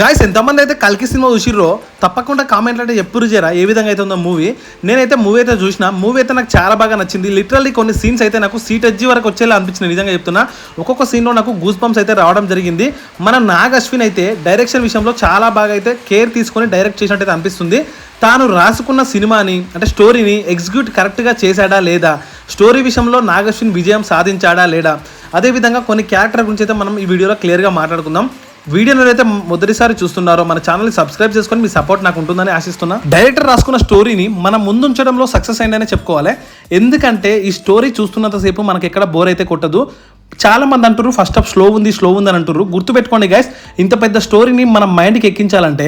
Guys ఎంతమంది అయితే కల్కి సినిమా చూసిర్రో తప్పకుండా కామెంట్లు అంటే ఎప్పుడు చేరా ఏ విధంగా అయితే ఉందో మూవీ నేనైతే మూవీ అయితే చూసిన మూవీ అయితే నాకు చాలా బాగా నచ్చింది. లిటరల్లీ కొన్ని సీన్స్ అయితే నాకు సీట్ ఎడ్జి వరకు వచ్చేలా అనిపించింది నిజంగా చెప్తున్నా. ఒక్కొక్క సీన్లో నాకు గూస్ బంప్స్ అయితే రావడం జరిగింది. మన నాగ్ అశ్విన్ అయితే డైరెక్షన్ విషయంలో చాలా బాగా అయితే కేర్ తీసుకొని డైరెక్ట్ చేసినట్టయితే అనిపిస్తుంది. తాను రాసుకున్న సినిమాని అంటే స్టోరీని ఎగ్జిక్యూట్ కరెక్ట్గా చేశాడా లేదా? స్టోరీ విషయంలో నాగశ్విన్ విజయం సాధించాడా లేడా అదేవిధంగా కొన్ని క్యారెక్టర్ గురించి అయితే మనం ఈ వీడియోలో క్లియర్గా మాట్లాడుకుందాం. వీడియోలో అయితే మొదటిసారి చూస్తున్నారో మన ఛానల్ సబ్స్క్రైబ్ చేసుకొని మీ సపోర్ట్ నాకు ఉంటుందని ఆశిస్తున్నా. డైరెక్టర్ రాసుకున్న స్టోరీని మనం ముందుంచడంలో సక్సెస్ అయిందనే చెప్పుకోవాలి. ఎందుకంటే ఈ స్టోరీ చూస్తున్నంతసేపు మనకి ఎక్కడ బోర్ అయితే కొట్టదు. చాలా మంది అంటారు ఫస్ట్ ఆఫ్ స్లో ఉంది స్లో ఉంది అని అంటారు గుర్తుపెట్టుకోండి గైస్ ఇంత పెద్ద స్టోరీని మన మైండ్కి ఎక్కించాలంటే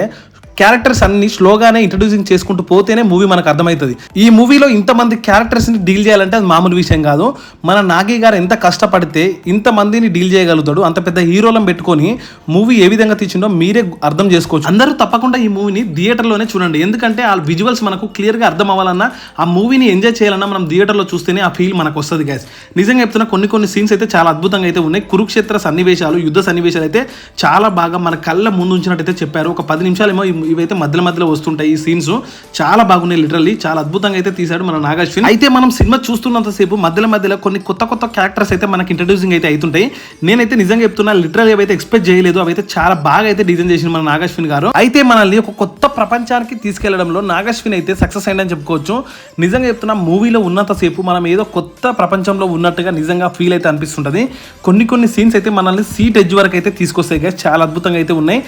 క్యారెక్టర్స్ అన్ని స్లోగానే ఇంట్రడ్యూసింగ్ చేసుకుంటూ పోతేనే మూవీ మనకు అర్థమవుతుంది. ఈ మూవీలో ఇంతమంది క్యారెక్టర్స్ని డీల్ చేయాలంటే అది మామూలు విషయం కాదు. మన నాగి గారు ఎంత కష్టపడితే ఇంతమందిని డీల్ చేయగలుగుతాడు. అంత పెద్ద హీరోలను పెట్టుకొని మూవీ ఏ విధంగా తీసిండో మీరే అర్థం చేసుకోవచ్చు. అందరూ తప్పకుండా ఈ మూవీని థియేటర్లోనే చూడండి. ఎందుకంటే ఆ విజువల్స్ మనకు క్లియర్గా అర్థం అవ్వాలన్నా ఆ మూవీని ఎంజాయ్ చేయాలన్నా మనం థియేటర్లో చూస్తేనే ఆ ఫీల్ మనకు వస్తుంది గ్యాస్ నిజంగా చెప్తున్నా కొన్ని కొన్ని సీన్స్ అయితే చాలా అద్భుతంగా అయితే ఉన్నాయి. కురుక్షేత్ర సన్నివేశాలు యుద్ధ సన్నివేశాలు అయితే చాలా బాగా మన కళ్ళ ముందు ఉంచినట్టయితే చెప్పారు. ఒక పది నిమిషాలు ఏమో ఇవైతే మధ్యలో మధ్యలో వస్తుంటాయి ఈ సీన్స్ చాలా బాగున్నాయి లిటరల్లీ చాలా అద్భుతంగా అయితే తీశాడు మన నాగాశ్విన్. అయితే మనం సినిమా చూస్తున్నంతసేపు మధ్యలో మధ్యలో కొన్ని కొత్త కొత్త క్యారెక్టర్స్ అయితే మనకి ఇంట్రడ్యూసింగ్ అయితే అవుతుంటాయి. నేనైతే నిజంగా చెప్తున్నా లిటరల్ ఏవైతే ఎక్స్పెక్ట్ చేయలేదు. అవైతే చాలా బాగా అయితే డిజైన్ చేసిన మన నాగాశ్విన్ గారు. అయితే మనల్ని ఒక కొత్త ప్రపంచానికి తీసుకెళ్ళడంలో నాగాశ్విన్ అయితే సక్సెస్ అయిందని చెప్పుకోవచ్చు. నిజంగా చెప్తున్నా మూవీలో ఉన్నంతసేపు మనం ఏదో కొత్త ప్రపంచంలో ఉన్నట్టుగా నిజంగా ఫీల్ అయితే అనిపిస్తుంటుంది. కొన్ని కొన్ని సీన్స్ అయితే మనల్ని సీట్ ఎడ్జ్ వరకు అయితే తీసుకొస్తాయి చాలా అద్భుతంగా అయితే ఉన్నాయి.